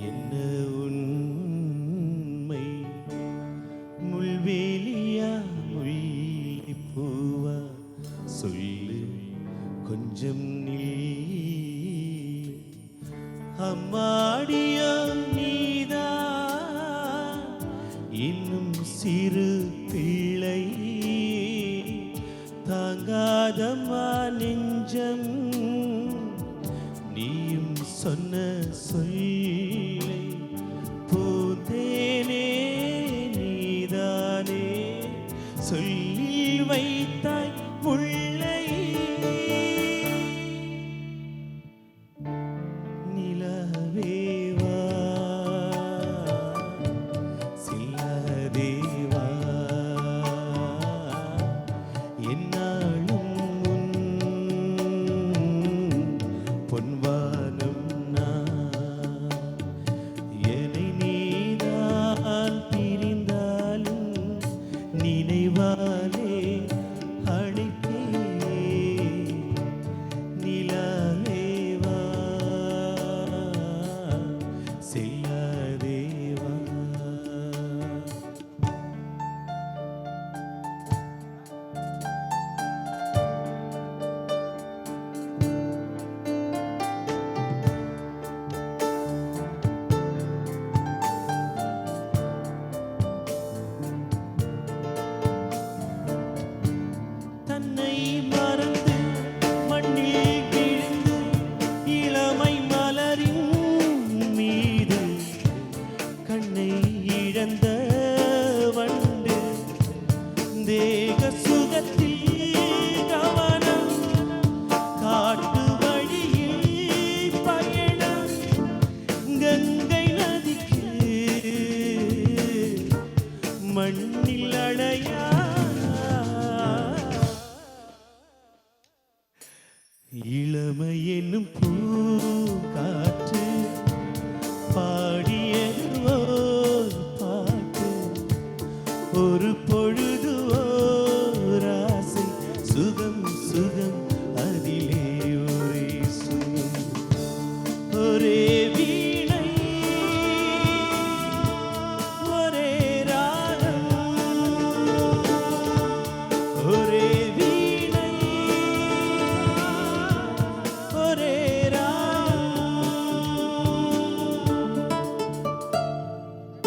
என்ன உண்மை? முள்வேலியா முள்ளி பூவா சொல்லு கொஞ்சம் நீ. அம்மாடியா நீதா? இன்னும் சிறு பிள்ளை. தாங்காதம்மா நெஞ்சம். நீயும் சொன்ன சொல் சொல்லி வைத்தாய் முல்லை நினைவாலே இழந்த வண்டு தேக சுகத்தில் கவனம் காட்டு வழியில் பயணம் கங்கை நதிக்கு மண்ணில் அணையா இளமை என்னும் sugam sugam